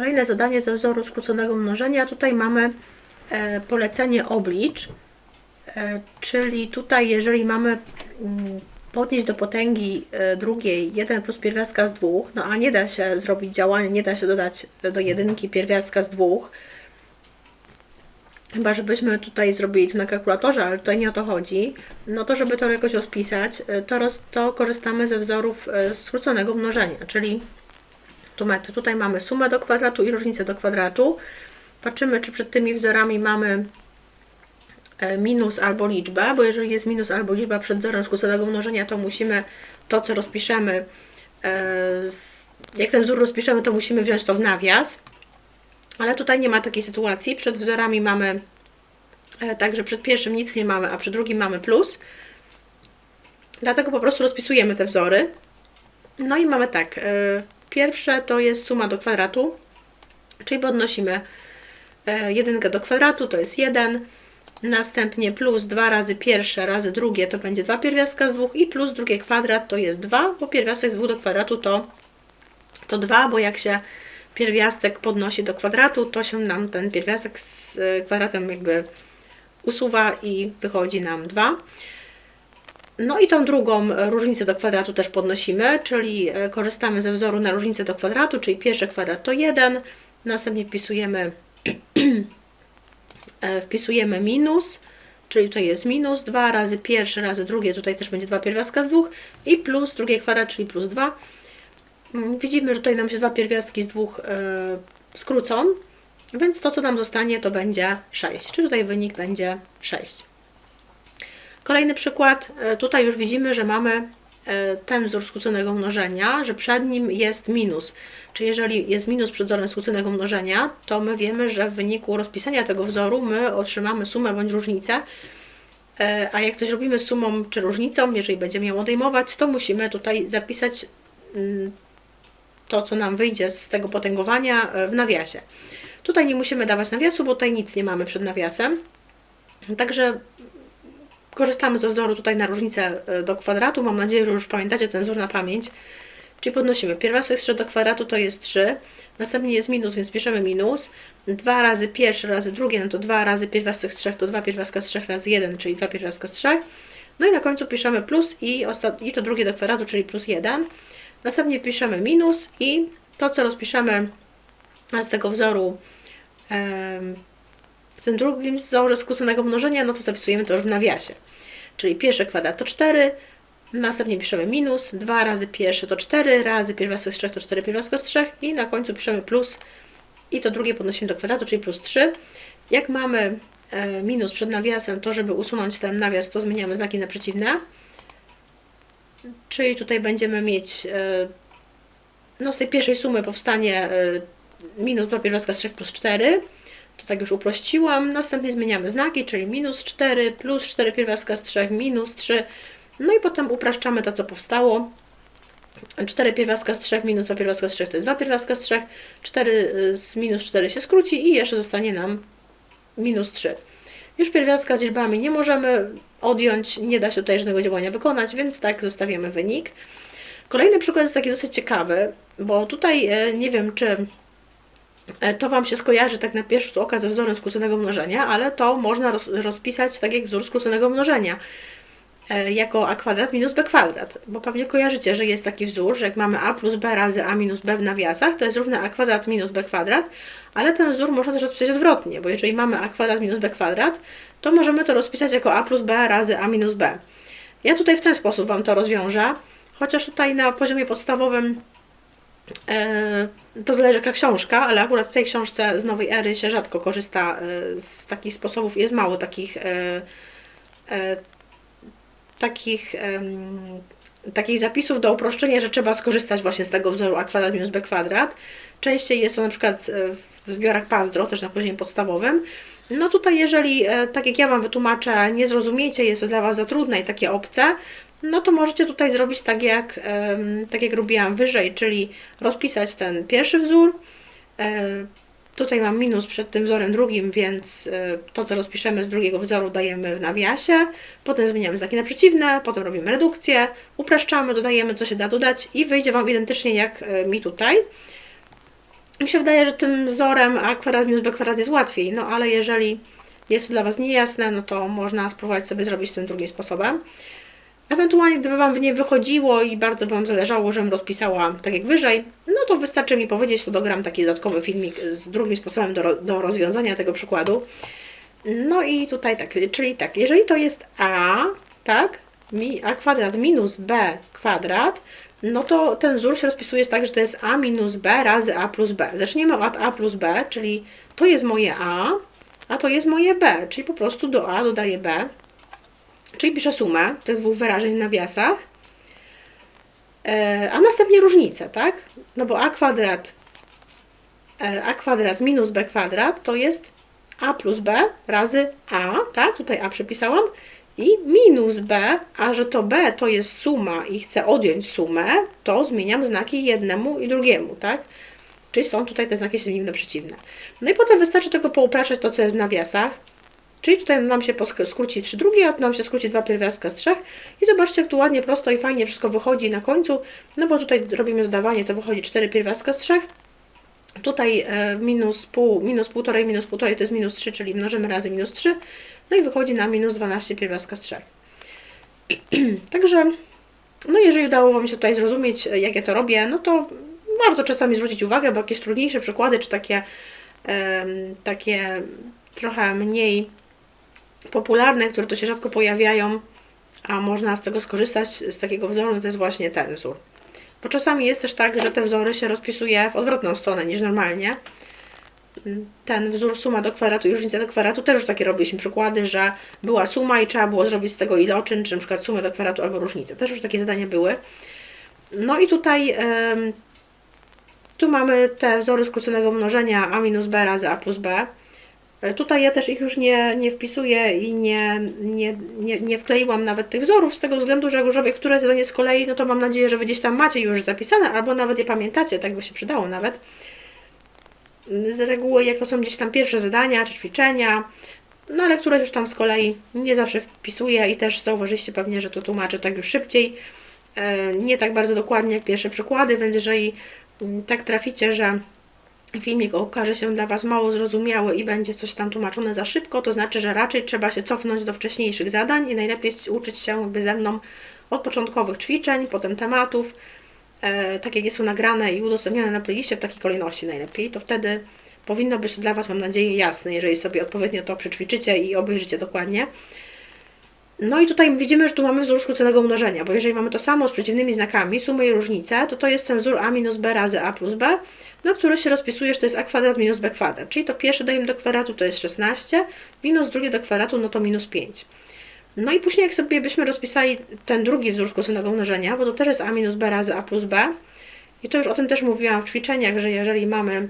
Kolejne zadanie ze wzoru skróconego mnożenia. Tutaj mamy e, polecenie oblicz, e, czyli tutaj jeżeli mamy mm, podnieść do potęgi e, drugiej 1 plus pierwiastka z dwóch, no a nie da się zrobić działania, nie da się dodać do jedynki pierwiastka z dwóch, chyba żebyśmy tutaj zrobili to na kalkulatorze, ale tutaj nie o to chodzi, no to żeby to jakoś rozpisać, to, roz, to korzystamy ze wzorów skróconego mnożenia, czyli metod. Tutaj mamy sumę do kwadratu i różnicę do kwadratu. Patrzymy, czy przed tymi wzorami mamy e, minus albo liczbę, bo jeżeli jest minus albo liczba przed wzorem skróconego mnożenia, to musimy to, co rozpiszemy, jak ten wzór rozpiszemy, to musimy wziąć to w nawias. Ale tutaj nie ma takiej sytuacji. Przed wzorami mamy, także przed pierwszym nic nie mamy, a przed drugim mamy plus. Dlatego po prostu rozpisujemy te wzory. No i mamy tak, Pierwsze to jest suma do kwadratu, czyli podnosimy e, jedynkę do kwadratu, to jest 1, następnie plus 2 razy pierwsze razy drugie to będzie 2 pierwiastka z 2 i plus drugie kwadrat to jest 2, bo pierwiastek z 2 do kwadratu to, to 2, bo jak się pierwiastek podnosi do kwadratu, to się nam ten pierwiastek z e, kwadratem jakby usuwa i wychodzi nam 2. No i tą drugą różnicę do kwadratu też podnosimy, czyli e, korzystamy ze wzoru na różnicę do kwadratu, czyli pierwszy kwadrat to 1, następnie wpisujemy, e, wpisujemy minus, czyli tutaj jest minus 2 razy pierwsze razy drugie, tutaj też będzie 2 pierwiastka z 2 i plus drugie kwadrat, czyli plus 2. Mm, widzimy, że tutaj nam się dwa pierwiastki z dwóch e, skrócą, więc to co nam zostanie to będzie 6, czyli tutaj wynik będzie 6. Kolejny przykład, e, tutaj już widzimy, że mamy e, ten wzór skróconego mnożenia, że przed nim jest minus. Czyli jeżeli jest minus przed wzorem skróconego mnożenia, to my wiemy, że w wyniku rozpisania tego wzoru my otrzymamy sumę bądź różnicę. E, a jak coś robimy z sumą czy różnicą, jeżeli będziemy ją odejmować, to musimy tutaj zapisać mm, to, co nam wyjdzie z tego potęgowania w nawiasie. Tutaj nie musimy dawać nawiasu, bo tutaj nic nie mamy przed nawiasem. Także Korzystamy ze wzoru tutaj na różnicę e, do kwadratu. Mam nadzieję, że już pamiętacie ten wzór na pamięć. Czyli podnosimy pierwiastek z 3 do kwadratu to jest 3. Następnie jest minus, więc piszemy minus. 2 razy pierwszy razy drugie, no to 2 razy pierwiastek z 3 to 2 pierwiastka z 3 razy 1, czyli 2 pierwiastka z 3. No i na końcu piszemy plus i, i to drugie do kwadratu, czyli plus 1. Następnie piszemy minus i to, co rozpiszemy z tego wzoru w tym drugim wzorze skróconego mnożenia, no to zapisujemy to już w nawiasie. Czyli pierwszy kwadrat to 4, następnie piszemy minus, 2 razy pierwszy to 4, razy pierwiastek z 3 to 4 pierwiastka z 3 i na końcu piszemy plus i to drugie podnosimy do kwadratu, czyli plus 3. Jak mamy e, minus przed nawiasem, to żeby usunąć ten nawias, to zmieniamy znaki na przeciwne. Czyli tutaj będziemy mieć, e, no z tej pierwszej sumy powstanie e, minus 2 pierwiastka z 3 plus 4, to tak już uprościłam. Następnie zmieniamy znaki, czyli minus 4, plus 4 pierwiastka z 3, minus 3. No i potem upraszczamy to, co powstało. 4 pierwiastka z 3 minus 2 pierwiastka z 3 to jest 2 pierwiastka z 3. 4 y, z minus 4 się skróci i jeszcze zostanie nam minus 3. Już pierwiastka z liczbami nie możemy odjąć, nie da się tutaj żadnego działania wykonać, więc tak zostawiamy wynik. Kolejny przykład jest taki dosyć ciekawy, bo tutaj e, nie wiem, czy to Wam się skojarzy tak na pierwszy rzut oka ze wzorem skróconego mnożenia, ale to można roz, rozpisać tak jak wzór skróconego mnożenia e, jako a kwadrat minus b kwadrat, bo pewnie kojarzycie, że jest taki wzór, że jak mamy a plus b razy a minus b w nawiasach, to jest równe a kwadrat minus b kwadrat, ale ten wzór można też rozpisać odwrotnie, bo jeżeli mamy a kwadrat minus b kwadrat, to możemy to rozpisać jako a plus b razy a minus b. Ja tutaj w ten sposób Wam to rozwiążę, chociaż tutaj na poziomie podstawowym E, to zależy jaka książka, ale akurat w tej książce z nowej ery się rzadko korzysta e, z takich sposobów. Jest mało takich e, takich takich zapisów do uproszczenia, że trzeba skorzystać właśnie z tego wzoru a kwadrat minus b kwadrat. Częściej jest to na przykład w zbiorach Pazdro, też na poziomie podstawowym. No tutaj jeżeli, tak jak ja Wam wytłumaczę, nie zrozumiecie, jest to dla Was za trudne i takie obce, no to możecie tutaj zrobić tak jak, tak jak robiłam wyżej, czyli rozpisać ten pierwszy wzór. E, tutaj mam minus przed tym wzorem drugim, więc e, to, co rozpiszemy z drugiego wzoru, dajemy w nawiasie. Potem zmieniamy znaki na przeciwne, potem robimy redukcję, upraszczamy, dodajemy, co się da dodać i wyjdzie Wam identycznie jak e, mi tutaj. Mi się wydaje, że tym wzorem a kwadrat minus b kwadrat jest łatwiej, no ale jeżeli jest to dla Was niejasne, no to można spróbować sobie zrobić tym drugim sposobem. Ewentualnie, gdyby Wam nie wychodziło i bardzo Wam zależało, żebym rozpisała tak jak wyżej, no to wystarczy mi powiedzieć, to dogram taki dodatkowy filmik z drugim sposobem do, do rozwiązania tego przykładu. No i tutaj tak, czyli tak, jeżeli to jest a, tak, mi, a kwadrat minus b kwadrat, no to ten wzór się rozpisuje tak, że to jest a minus b razy a plus b. Zaczniemy od a plus b, czyli to jest moje a, a to jest moje b, czyli po prostu do a dodaję b, czyli piszę sumę tych dwóch wyrażeń w nawiasach, e, a następnie różnicę, tak? No bo a kwadrat, e, a kwadrat minus b kwadrat to jest a plus b razy a, tak? Tutaj a przepisałam, i minus b, a że to b to jest suma i chcę odjąć sumę, to zmieniam znaki jednemu i drugiemu, tak? Czyli są tutaj te znaki zmienne przeciwne. No i potem wystarczy tego poupraszać to, co jest w nawiasach. Czyli tutaj nam się skróci 3 drugie, a tu nam się skróci dwa pierwiastka z trzech. I zobaczcie, jak tu ładnie, prosto i fajnie wszystko wychodzi na końcu. No bo tutaj robimy dodawanie, to wychodzi 4 pierwiastka z trzech. Tutaj e, minus pół, minus półtorej, minus półtorej to jest minus 3, czyli mnożymy razy minus 3. No i wychodzi na minus 12 pierwiastka z 3. Także, no jeżeli udało Wam się tutaj zrozumieć, jak ja to robię, no to warto czasami zwrócić uwagę, bo jakieś trudniejsze przykłady, czy takie, um, takie trochę mniej popularne, które tu się rzadko pojawiają, a można z tego skorzystać, z takiego wzoru, to jest właśnie ten wzór. Bo czasami jest też tak, że te wzory się rozpisuje w odwrotną stronę niż normalnie ten wzór suma do kwadratu i różnica do kwadratu, też już takie robiliśmy przykłady, że była suma i trzeba było zrobić z tego iloczyn, czy na przykład sumę do kwadratu albo różnicę. Też już takie zadania były. No i tutaj tu mamy te wzory skróconego mnożenia a minus b razy a plus b. E, tutaj ja też ich już nie, nie wpisuję i nie, nie, nie, nie wkleiłam nawet tych wzorów z tego względu, że jak już robię które zadanie z kolei, no to mam nadzieję, że Wy gdzieś tam macie już zapisane, albo nawet je pamiętacie, tak by się przydało nawet. Z reguły, jak to są gdzieś tam pierwsze zadania czy ćwiczenia, no ale które już tam z kolei nie zawsze wpisuję i też zauważyliście pewnie, że to tłumaczę tak już szybciej, e, nie tak bardzo dokładnie jak pierwsze przykłady, więc jeżeli mm, tak traficie, że filmik okaże się dla Was mało zrozumiały i będzie coś tam tłumaczone za szybko, to znaczy, że raczej trzeba się cofnąć do wcześniejszych zadań i najlepiej uczyć się jakby ze mną od początkowych ćwiczeń, potem tematów, e, tak jak są nagrane i udostępnione na playliście w takiej kolejności najlepiej, to wtedy powinno być dla Was, mam nadzieję, jasne, jeżeli sobie odpowiednio to przećwiczycie i obejrzycie dokładnie. No i tutaj widzimy, że tu mamy wzór skróconego mnożenia, bo jeżeli mamy to samo z przeciwnymi znakami, sumę i różnicę, to to jest ten wzór a minus b razy a plus b, no który się rozpisuje, że to jest a kwadrat minus b kwadrat, czyli to pierwsze dajemy do kwadratu to jest 16, minus drugie do kwadratu no to minus 5. No i później jak sobie byśmy rozpisali ten drugi wzór skróconego mnożenia, bo to też jest a minus b razy a plus b, i to już o tym też mówiłam w ćwiczeniach, że jeżeli mamy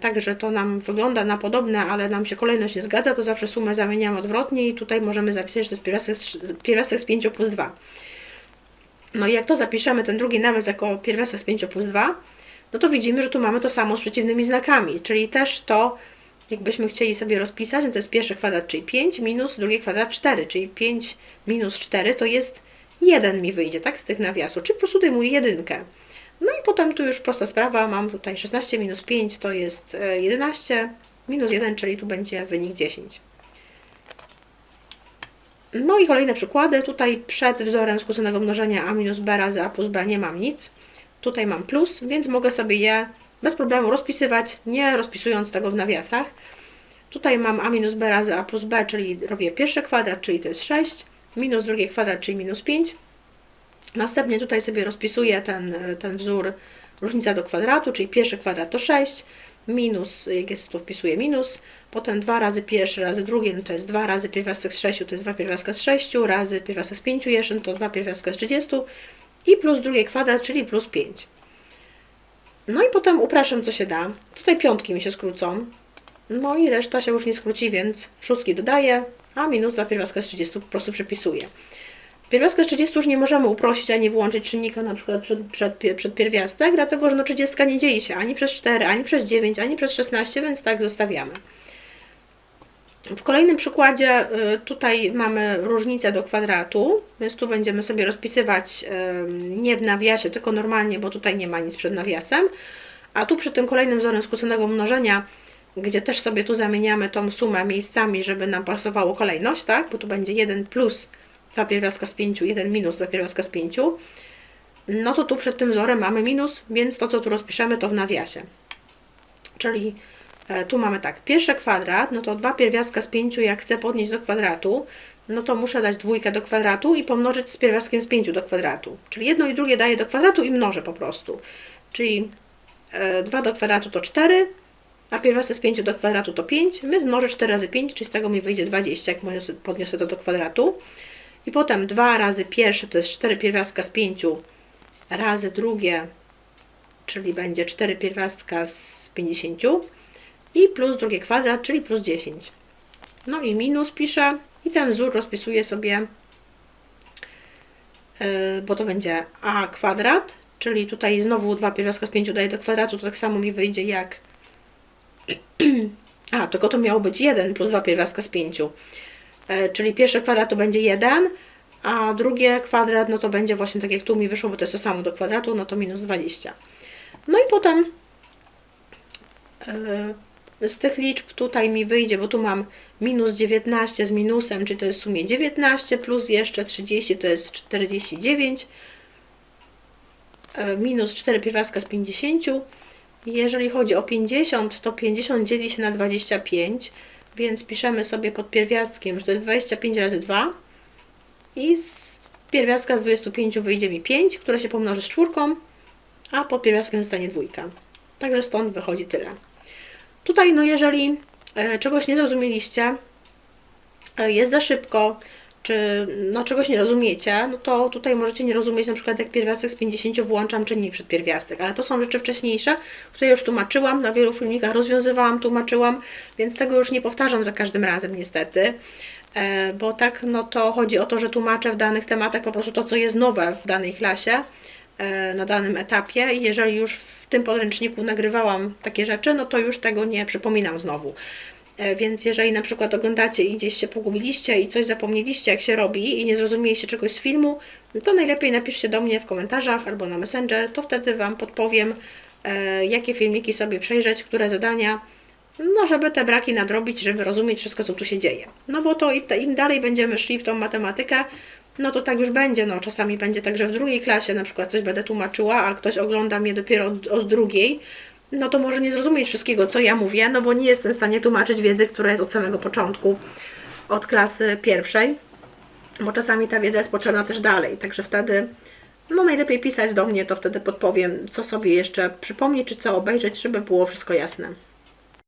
tak, że to nam wygląda na podobne, ale nam się kolejność nie zgadza, to zawsze sumę zamieniamy odwrotnie i tutaj możemy zapisać, że to jest pierwiastek, pierwiastek z 5 plus 2. No i jak to zapiszemy, ten drugi nawet jako pierwiastek z 5 plus 2, no to widzimy, że tu mamy to samo z przeciwnymi znakami, czyli też to jakbyśmy chcieli sobie rozpisać, no to jest pierwszy kwadrat, czyli 5, minus drugi kwadrat 4, czyli 5 minus 4 to jest 1 mi wyjdzie, tak, z tych nawiasów, czyli po prostu dejmuję jedynkę. No i potem tu już prosta sprawa, mam tutaj 16 minus 5 to jest 11, e, minus 1, czyli tu będzie wynik 10. No i kolejne przykłady. Tutaj przed wzorem skróconego mnożenia a minus b razy a plus b nie mam nic. Tutaj mam plus, więc mogę sobie je bez problemu rozpisywać, nie rozpisując tego w nawiasach. Tutaj mam a minus b razy a plus b, czyli robię pierwszy kwadrat, czyli to jest 6, minus drugi kwadrat, czyli minus 5. Następnie tutaj sobie rozpisuję ten, ten wzór różnica do kwadratu, czyli pierwszy kwadrat to 6, minus, jak jest tu wpisuję minus, potem 2 razy pierwszy razy drugi, no to jest 2 razy pierwiastek z 6, to jest 2 pierwiastka z 6, razy pierwiastek z 5 jeszcze, no to 2 pierwiastka z 30 i plus drugi kwadrat, czyli plus 5. No i potem upraszam, co się da. Tutaj piątki mi się skrócą. No i reszta się już nie skróci, więc szóstki dodaję, a minus 2 pierwiastka z 30 po prostu przepisuję. Pierwiastka z 30 już nie możemy uprościć ani włączyć czynnika na przykład przed, przed, przed pierwiastek, dlatego że no 30 nie dzieje się ani przez 4, ani przez 9, ani przez 16, więc tak zostawiamy. W kolejnym przykładzie y, tutaj mamy różnicę do kwadratu, więc tu będziemy sobie rozpisywać nie w nawiasie, tylko normalnie, bo tutaj nie ma nic przed nawiasem. A tu przy tym kolejnym wzorem skróconego mnożenia, gdzie też sobie tu zamieniamy tą sumę miejscami, żeby nam pasowało kolejność, tak? Bo tu będzie 1 plus 2 pierwiastka z 5, 1 minus 2 pierwiastka z 5. No to tu przed tym wzorem mamy minus, więc to co tu rozpiszemy to w nawiasie. Czyli e, tu mamy tak, pierwszy kwadrat, no to 2 pierwiastka z 5 jak chcę podnieść do kwadratu, no to muszę dać dwójkę do kwadratu i pomnożyć z pierwiastkiem z 5 do kwadratu. Czyli jedno i drugie daję do kwadratu i mnożę po prostu. Czyli e, 2 do kwadratu to 4, a pierwiastek z 5 do kwadratu to 5. My zmnożę 4 razy 5, czyli z tego mi wyjdzie 20, jak podniosę to do kwadratu. I potem 2 razy pierwsze to jest 4 pierwiastka z 5 razy drugie, czyli będzie 4 pierwiastka z 50 i plus drugie kwadrat, czyli plus 10. No i minus piszę i ten wzór rozpisuję sobie, yy, bo to będzie a kwadrat, czyli tutaj znowu 2 pierwiastka z 5 daję do kwadratu, to tak samo mi wyjdzie jak a, tylko to miało być 1 plus 2 pierwiastka z 5. Yy, czyli pierwszy kwadrat to będzie 1, a drugie kwadrat, no to będzie właśnie tak jak tu mi wyszło, bo to jest to samo do kwadratu, no to minus 20. No i potem yy, z tych liczb tutaj mi wyjdzie, bo tu mam minus 19 z minusem, czyli to jest w sumie 19, plus jeszcze 30 to jest 49, yy, minus 4 pierwiastka z 50. Jeżeli chodzi o 50, to 50 dzieli się na 25, więc piszemy sobie pod pierwiastkiem, że to jest 25 razy 2 i z pierwiastka z 25 wyjdzie mi 5, które się pomnoży z czwórką, a pod pierwiastkiem zostanie dwójka. Także stąd wychodzi tyle. Tutaj, no jeżeli e, czegoś nie zrozumieliście, e, jest za szybko, czy no, czegoś nie rozumiecie, no to tutaj możecie nie rozumieć na przykład jak pierwiastek z 50 włączam czynnik przed pierwiastek, ale to są rzeczy wcześniejsze, które już tłumaczyłam, na wielu filmikach rozwiązywałam, tłumaczyłam, więc tego już nie powtarzam za każdym razem niestety. E, bo tak no to chodzi o to, że tłumaczę w danych tematach po prostu to, co jest nowe w danej klasie, e, na danym etapie i jeżeli już w tym podręczniku nagrywałam takie rzeczy, no to już tego nie przypominam znowu. E, Więc jeżeli na przykład oglądacie i gdzieś się pogubiliście i coś zapomnieliście, jak się robi i nie zrozumieliście czegoś z filmu, to najlepiej napiszcie do mnie w komentarzach albo na Messenger, to wtedy Wam podpowiem, jakie filmiki sobie przejrzeć, które zadania no żeby te braki nadrobić, żeby rozumieć wszystko, co tu się dzieje. No bo to im dalej będziemy szli w tą matematykę, no to tak już będzie. No czasami będzie tak, że w drugiej klasie na przykład coś będę tłumaczyła, a ktoś ogląda mnie dopiero od, od drugiej, no to może nie zrozumieć wszystkiego, co ja mówię, no bo nie jestem w stanie tłumaczyć wiedzy, która jest od samego początku, od klasy pierwszej, bo czasami ta wiedza jest potrzebna też dalej, także wtedy no najlepiej pisać do mnie, to wtedy podpowiem, co sobie jeszcze przypomnieć, czy co obejrzeć, żeby było wszystko jasne.